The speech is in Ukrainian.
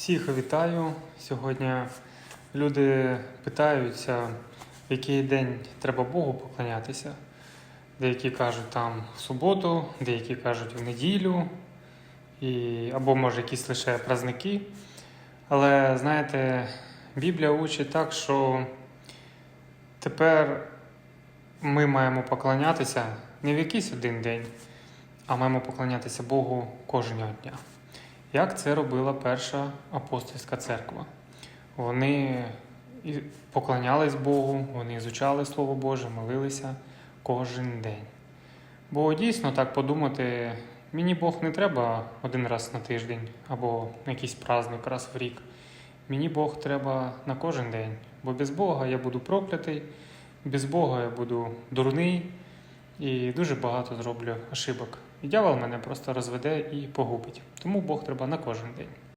Всіх вітаю. Сьогодні люди питаються, в який день треба Богу поклонятися. Деякі кажуть там в суботу, деякі кажуть в неділю, і, або може якісь лише праздники. Але знаєте, Біблія учить так, що тепер ми маємо поклонятися не в якийсь один день, а маємо поклонятися Богу кожного дня. Як це робила перша апостольська церква? Вони поклонялись Богу, вони ізучали Слово Боже, молилися кожен день. Бо дійсно так подумати, мені Бог не треба один раз на тиждень або якийсь праздник раз в рік. Мені Бог треба на кожен день, бо без Бога я буду проклятий, без Бога я буду дурний і дуже багато зроблю ошибок. І дьявол мене просто розведе і погубить. Тому Бог треба на кожен день.